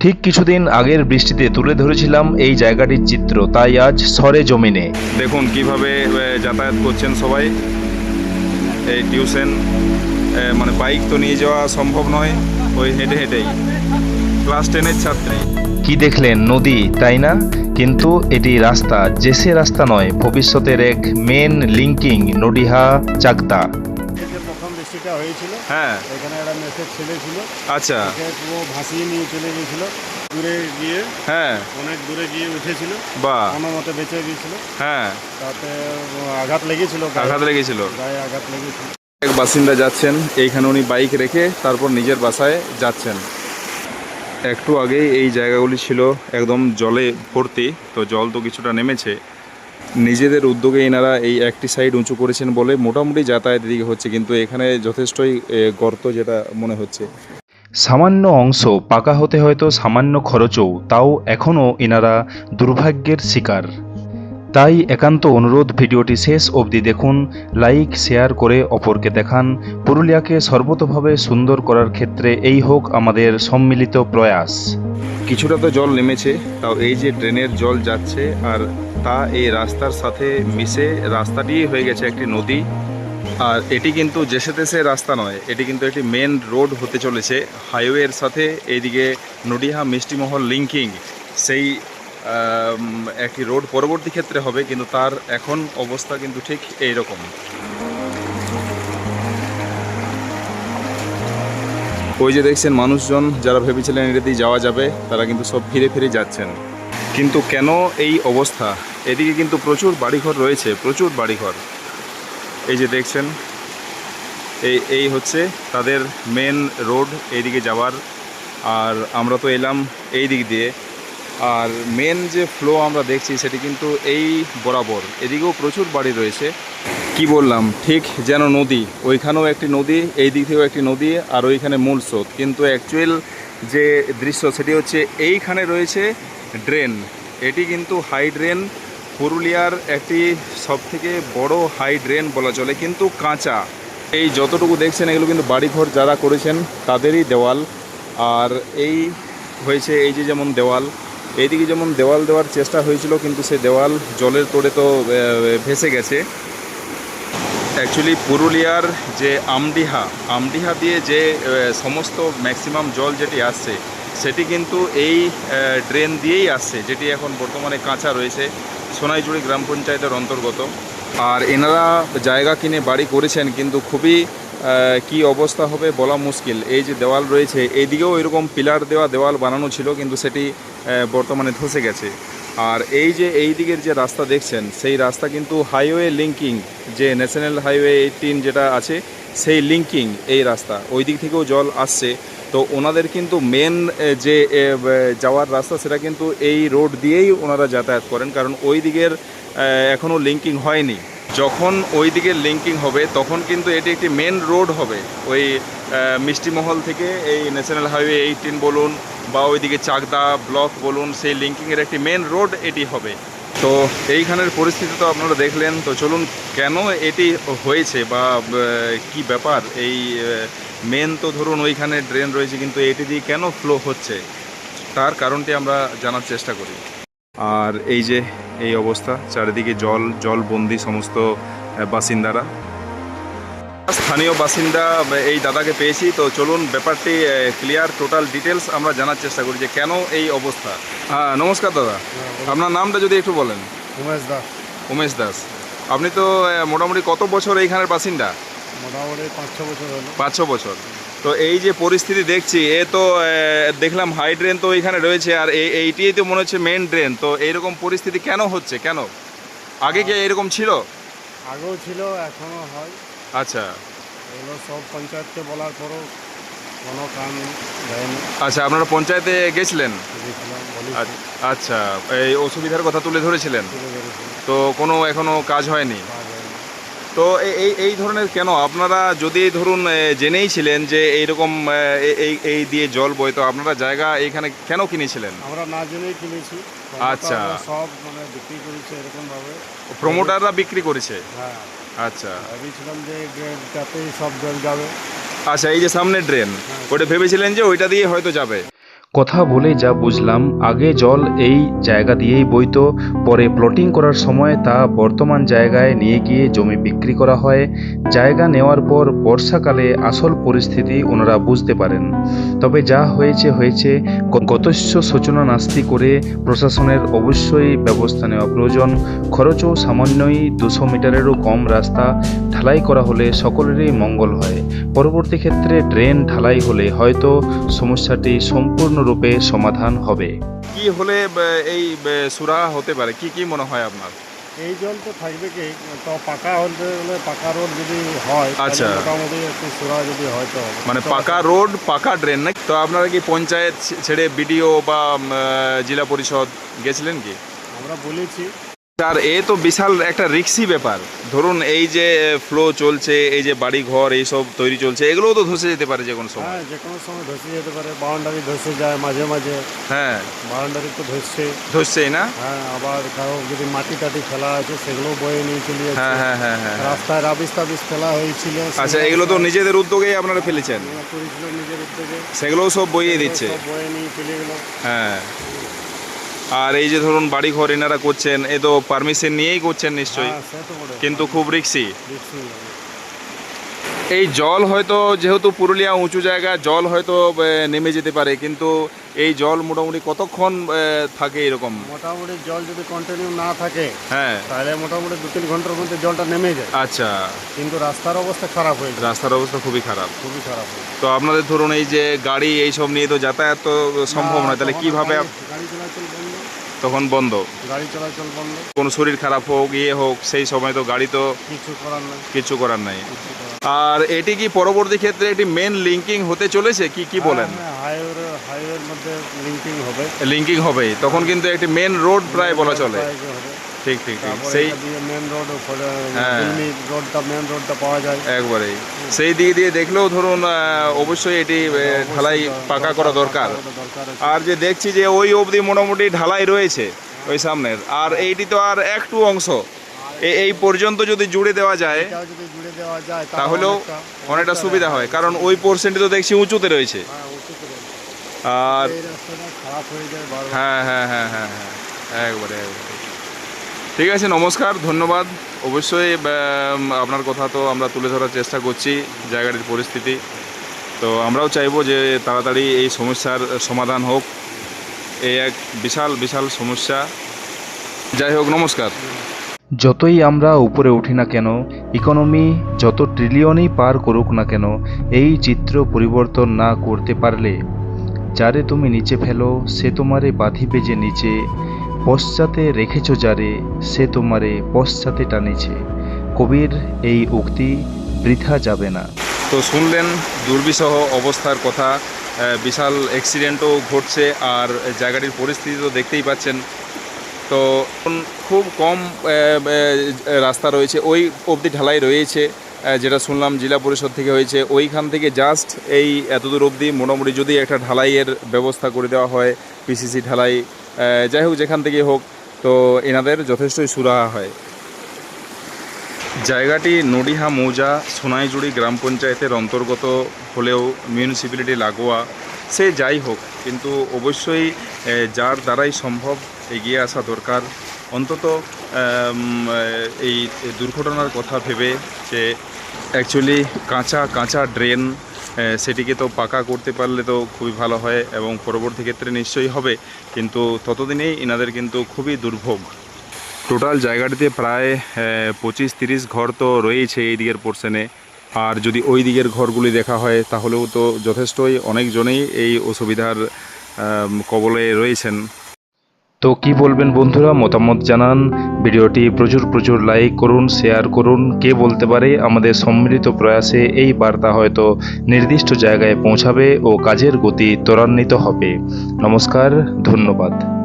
ঠিক কিছুদিন আগের বৃষ্টিতে তুলে ধরেছিলাম এই জায়গাটির চিত্র তাই আজ সরে জমিনে। দেখুন কীভাবে যাতায়াত করছেন সবাই। এই টিউশন মানে বাইক তো নিয়ে যাওয়া সম্ভব নয় ওই হেঁটে হেঁটেই। ক্লাস টেনের ছাত্রী। কি দেখলেন নদী তাই না? কিন্তু এটি রাস্তা যে সে রাস্তা নয় ভবিষ্যতের এক মেন লিঙ্কিং নডিহা চাকদা। প্রথম বৃষ্টিটা হয়েছিল হ্যাঁ। এখানে একটা ছেলে ছিল। আচ্ছা। পুরো ভাসিয়ে নিয়ে চলে গিয়েছিল। দূরে গিয়ে হ্যাঁ। অনেক দূরে গিয়ে উঠেছিল। বা কোনো মতে বেঁচে গিয়েছিল। হ্যাঁ। তাতে আঘাত লেগেছিল আঘাত লেগেছিল। গায়ে আঘাত লেগেছিল। এক বাসিন্দা যাচ্ছেন এইখানে উনি বাইক রেখে তারপর নিজের বাসায় যাচ্ছেন। একটু আগেই এই জায়গাগুলি ছিল একদম জলে ভর্তি তো জল তো কিছুটা নেমেছে। নিজেদের উদ্যোগে এনারা এই একটি সাইড উঁচু করেছেন বলে মোটামুটি যাতায়াতের দিকে হচ্ছে কিন্তু এখানে যথেষ্টই গর্ত যেটা মনে হচ্ছে। সামান্য অংশ পাকা হতে হয়তো সামান্য খরচও তাও এখনও এনারা দুর্ভাগ্যের শিকার। তাই একান্ত অনুরোধ ভিডিওটি শেষ অবধি দেখুন লাইক শেয়ার করে অপরকে দেখান। পুরুলিয়াকে সর্বতোভাবে সুন্দর করার ক্ষেত্রে এই হোক আমাদের সম্মিলিত প্রয়াস। কিছুটা তো জল নেমেছে তাও এই যে ড্রেনের জল যাচ্ছে আর তা এই রাস্তার সাথে মিশে রাস্তাটি হয়ে গেছে একটি নদী। আর এটি কিন্তু যেসে তেসে রাস্তা নয়, এটি কিন্তু একটি মেন রোড হতে চলেছে হাইওয়ের সাথে। এইদিকে নডিহা মিষ্টিমহল লিঙ্কিং সেই একটি রোড পরবর্তী ক্ষেত্রে হবে, কিন্তু তার এখন অবস্থা কিন্তু ঠিক এই রকম ওই যে দেখছেন মানুষজন, যারা ভেবেছিলেন এটা যাওয়া যাবে, তারা কিন্তু সব ফিরে ফিরে যাচ্ছেন। কিন্তু কেন এই অবস্থা? এদিকে কিন্তু প্রচুর বাড়িঘর রয়েছে, প্রচুর বাড়িঘর। এই যে দেখছেন, এই এই হচ্ছে তাদের মেন রোড এইদিকে যাওয়ার। আর আমরা তো এলাম এই দিক দিয়ে। আর মেন যে ফ্লো আমরা দেখছি সেটি কিন্তু এই বরাবর। এদিকেও প্রচুর বাড়ি রয়েছে। কি বললাম, ঠিক যেন নদী। ওইখানেও একটি নদী, এই দিক থেকেও একটি নদী, আর ওইখানে মূল স্রোত। কিন্তু অ্যাকচুয়াল যে দৃশ্য সেটি হচ্ছে এইখানে রয়েছে ড্রেন। এটি কিন্তু হাই ড্রেন। পুরুলিয়ার একটি সবথেকে বড় হাই ড্রেন বলা চলে, কিন্তু কাঁচা। এই যতটুকু দেখছেন, এগুলো কিন্তু বাড়িঘর যারা করেছেন, তাদেরই দেওয়াল। আর এই হয়েছে এই যে যেমন দেওয়াল, এইদিকে যেমন দেওয়াল দেওয়ার চেষ্টা হয়েছিল, কিন্তু সে দেওয়াল জলের তোড়ে তো ভেসে গেছে। অ্যাকচুয়ালি পুরুলিয়ার যে আমডিহা আমডিহা দিয়ে যে সমস্ত ম্যাক্সিমাম জল যেটি আসছে, সেটি কিন্তু এই ড্রেন দিয়েই আসছে, যেটি এখন বর্তমানে কাঁচা রয়েছে, সোনাইজুড়ি গ্রাম পঞ্চায়েতের অন্তর্গত। আর এনারা জায়গা কিনে বাড়ি করেছেন, কিন্তু খুবই কি অবস্থা হবে বলা মুশকিল। এই যে দেওয়াল রয়েছে, এইদিকেও এরকম পিলার দেওয়া দেওয়াল বানানো ছিল, কিন্তু সেটি বর্তমানে ধসে গেছে। আর এই যে এই দিকের যে রাস্তা দেখছেন, সেই রাস্তা কিন্তু হাইওয়ে লিঙ্কিং যে ন্যাশনাল হাইওয়ে এইটিন যেটা আছে, সেই লিঙ্কিং এই রাস্তা। ওই দিক থেকেও জল আসছে। তো ওনাদের কিন্তু মেন যে যাওয়ার রাস্তা, সেটা কিন্তু এই রোড দিয়েই ওনারা যাতায়াত করেন, কারণ ওই দিকের এখনও লিঙ্কিং হয়নি। যখন ওই দিকে লিঙ্কিং হবে, তখন কিন্তু এটি একটি মেন রোড হবে। ওই মিষ্টিমহল থেকে এই ন্যাশনাল হাইওয়ে এইটিন বলুন বা ওইদিকে চাকদা ব্লক বলুন, সেই লিঙ্কিংয়ের একটি মেন রোড এটি হবে। তো এইখানের পরিস্থিতি তো আপনারা দেখলেন। তো চলুন, কেন এটি হয়েছে বা কি ব্যাপার? এই মেন তো ধরুন ওইখানে ড্রেন রয়েছে, কিন্তু এটি দিয়ে কেন ফ্লো হচ্ছে? তার কারণটি আমরা জানার চেষ্টা করি। আর এই যে এই অবস্থা চারিদিকে জল জলবন্দি সমস্ত বাসিন্দারা। স্থানীয় বাসিন্দা এই দাদাকে পেয়েছি। তো চলুন ব্যাপারটি ক্লিয়ার টোটাল ডিটেলস আমরা জানার চেষ্টা করি যে কেন এই অবস্থা। হ্যাঁ নমস্কার দাদা। আপনার নামটা যদি একটু বলেন। উমেশ দাস। উমেশ দাস। আপনি তো মোটামুটি কত বছর এইখানের বাসিন্দা? মোটামুটি পাঁচ ছ বছর হলো। পাঁচ ছ বছর। তো এই যে পরিস্থিতি দেখছি এ তো দেখলাম হাই ড্রেন তো এখানে রয়েছে আর এই এইটিই তো মনে হচ্ছে মেন ড্রেন তো এইরকম পরিস্থিতি কেন হচ্ছে? কেন? আগে কি এরকম ছিল? আগেও ছিল এখনও হয়। আচ্ছা। এগুলো সব পঞ্চায়েতকে বলার পরও কোনো কাম দেয়নি। আচ্ছা আপনারা পঞ্চায়েতে গেছিলেন? আচ্ছা এই অসুবিধার কথা তুলে ধরেছিলেন? তো কোনো এখনও কাজ হয়নি? কাজ হয়নি। তো এই এই ধরনের কেন? আপনারা যদি ধরুন জেনেই ছিলেন যে এইরকম এই এই দিয়ে জল বয় তো আপনারা জায়গা এইখানে কেন কিনেছিলেন? আমরা না জেনেই কিনেছি। আচ্ছা। সব মানে বিক্রি করেছি এরকমভাবে। প্রমোটাররা বিক্রি করেছে? হ্যাঁ। আচ্ছা। ভেবেছিলাম যে ড্রেনটাতেই সব জল যাবে। আচ্ছা এই যে সামনে ড্রেন ওটা ভেবেছিলেন যে ওইটা দিয়ে হয়তো যাবে? কথা বলে যা বুঝলাম, আগে জল এই জায়গা দিয়েই বইতো, পরে প্লটিং করার সময় তা বর্তমান জায়গায় নিয়ে গিয়ে জমি বিক্রি করা হয়। জায়গা নেওয়ার পর বর্ষাকালে আসল পরিস্থিতি ওনারা বুঝতে পারেন। তবে যা হয়েছে হয়েছে। গতস্য সূচনা নাস্তি করে প্রশাসনের অবশ্যই ব্যবস্থা নেওয়া প্রয়োজন। খরচও সামান্যই, দুশো মিটারেরও কম রাস্তা ঢালাই করা হলে সকলেরই মঙ্গল হয়। পরবর্তী ক্ষেত্রে ড্রেন ঢালাই হলে হয়তো সমস্যাটি সম্পূর্ণরূপে সমাধান হবে। কি হলে এই সুরা হতে পারে? কি কি মনে হয় আপনার? এই জল তো থাকবে কি? তো পাকা হলে পাকা রোড যদি হয় আচ্ছা। মোটামুটি একটু সুরা যদি হয় তো। মানে পাকা রোড পাকা ড্রেন না তো আপনারা কি পঞ্চায়েত ছেড়ে বিডিও বা জেলা পরিষদ গেছিলেন কি? আমরা বলেছি আর এ তো বিশাল একটা রিক্সি ব্যাপার। ধরুন এই যে ফ্লো চলছে এই যে বাড়ি ঘর এইসব তৈরি চলছে এগুলোও তো ধসে যেতে পারে যে কোনো সময়। হ্যাঁ যে কোনো সময় ধসে যেতে পারে বাউন্ডারি ধসে যায় মাঝে মাঝে। হ্যাঁ। বাউন্ডারি তো ধসছে। ধসছেই না? হ্যাঁ আবার কারও যদি মাটি টাটি ফেলা আছে সেগুলো বয়ে নিয়ে চলে যাচ্ছে। হ্যাঁ হ্যাঁ হ্যাঁ হ্যাঁ হ্যাঁ। রাস্তায় রাবিস তাবিস ফেলা হয়েছিল আচ্ছা এগুলো তো নিজেদের উদ্যোগেই আপনারা ফেলেছেন। করেছিল নিজের উদ্যোগে। সেগুলোও সব বইয়ে দিচ্ছে। বয়ে নিয়ে চলে গেলো। হ্যাঁ। আর এই যে ধরুন বাড়ি ঘর এনারা করছেন এ তো পারমিশন নিয়েই করছেন নিশ্চয়ই। হ্যাঁ কিন্তু খুব রিক্সি এই জল হয়তো যেহেতু পুরুলিয়া উঁচু জায়গা জল হয়তো নেমে যেতে পারে কিন্তু এই জল মোটামুটি কতক্ষণ থাকে এরকম? মোটামুটি জল যদি কন্টিনিউ না থাকে হ্যাঁ। তাহলে মোটামুটি দু তিন ঘণ্টার মধ্যে জলটা নেমে যায়। আচ্ছা। কিন্তু রাস্তার অবস্থা খারাপ হয়ে রাস্তার অবস্থা খুবই খারাপ। খুবই খারাপ তো আপনাদের ধরুন এই যে গাড়ি এইসব নিয়ে তো যাতায়াত তো সম্ভব নয় তাহলে কীভাবে গাড়ি- চলাচল তখন বন্ধ। গাড়ি চলাচল বন্ধ। কোনো শরীর খারাপ হোক ইয়ে হোক সেই সময় তো গাড়ি তো কিছু করার নাই। কিছু করার নাই। আর এটি কি পরবর্তী ক্ষেত্রে এটি মেন লিঙ্কিং হতে চলেছে? কি কি বলেন? হাইওয়ে হাইওয়ের মধ্যে লিঙ্কিং হবে। লিঙ্কিং হবে তখন কিন্তু একটি মেন রোড প্রায় বলা চলে। ঠিক ঠিক সেই মেন রোড। রোডটা মেন রোডটা পাওয়া যায়। একবারেই। সেই দিক দিয়ে দেখলেও ধরুন অবশ্যই এটি ঢালাই পাকা করা দরকার। আর যে দেখছি যে ওই অবধি মোটামুটি ঢালাই রয়েছে ওই সামনের। আর এইটি তো আর একটু অংশ। এই পর্যন্ত যদি জুড়ে দেওয়া যায় তাহলেও অনেকটা সুবিধা হয়। কারণ ওই পোর্শনটি তো দেখছি উঁচুতে রয়েছে। হ্যাঁ। আর হ্যাঁ হ্যাঁ হ্যাঁ হ্যাঁ হ্যাঁ। একবারে একবারে। ঠিক আছে, নমস্কার, ধন্যবাদ। অবশ্যই আপনার কথা তো আমরা তুলে ধরার চেষ্টা করছি জায়গাটির পরিস্থিতি। তো আমরাও চাইব যে তাড়াতাড়ি এই সমস্যার সমাধান হোক। এই এক বিশাল বিশাল সমস্যা। যাই হোক, নমস্কার। যতই আমরা উপরে উঠি না কেন ইকোনমি যত ট্রিলিয়নই পার করুক না কেন, এই চিত্র পরিবর্তন না করতে পারলে, যারে তুমি নিচে ফেলো, সে তোমারে বাঁধিবে যে নিচে। পশ্চাতে রেখেছ যারে, সে তোমারে পশ্চাতে টানেছে। কবির এই উক্তি বৃথা যাবে না। তো শুনলেন, দুর্বিষহ অবস্থার কথা বিশাল অ্যাক্সিডেন্টও ঘটছে আর জায়গাটির পরিস্থিতি তো দেখতেই পাচ্ছেন। তো খুব কম রাস্তা রয়েছে, ওই অবধি ঢালাই রয়েছে যেটা শুনলাম জেলা পরিষদ থেকে হয়েছে। ওইখান থেকে জাস্ট এই এতদূর অবধি মোটামুটি যদি একটা ঢালাইয়ের ব্যবস্থা করে দেওয়া হয় পিসিসি ঢালাই যাই হোক, যেখান থেকে হোক, তো এনাদের যথেষ্টই সুরাহা হয়। জায়গাটি নডিহা মৌজা সোনাইজুড়ি গ্রাম পঞ্চায়েতের অন্তর্গত হলেও মিউনিসিপ্যালিটি লাগোয়া, সে যাই হোক, কিন্তু অবশ্যই যার দ্বারাই সম্ভব এগিয়ে আসা দরকার। অন্তত এই দুর্ঘটনার কথা ভেবে যে অ্যাকচুয়ালি কাঁচা কাঁচা ড্রেন সেটিকে তো পাকা করতে পারলে তো খুবই ভালো হয় এবং পরবর্তী ক্ষেত্রে নিশ্চয়ই হবে। কিন্তু ততদিনেই এনাদের কিন্তু খুবই দুর্ভোগ। টোটাল জায়গাটিতে প্রায় পঁচিশ তিরিশ ঘর তো রয়েছে এই দিকের পোর্শনে। আর যদি ওই দিকের ঘরগুলি দেখা হয়, তাহলেও তো যথেষ্টই অনেকজনেই এই অসুবিধার কবলে রয়েছেন। তো কি বলবেন বন্ধুরা? মতামত জানান। ভিডিওটি প্রচুর প্রচুর লাইক করুন শেয়ার করুন। কে বলতে পারে? আমাদের সম্মিলিত প্রয়াসে এই বার্তা হয়তো নির্দিষ্ট জায়গায় পৌঁছাবে ও কাজের গতি ত্বরান্বিত হবে। নমস্কার, ধন্যবাদ।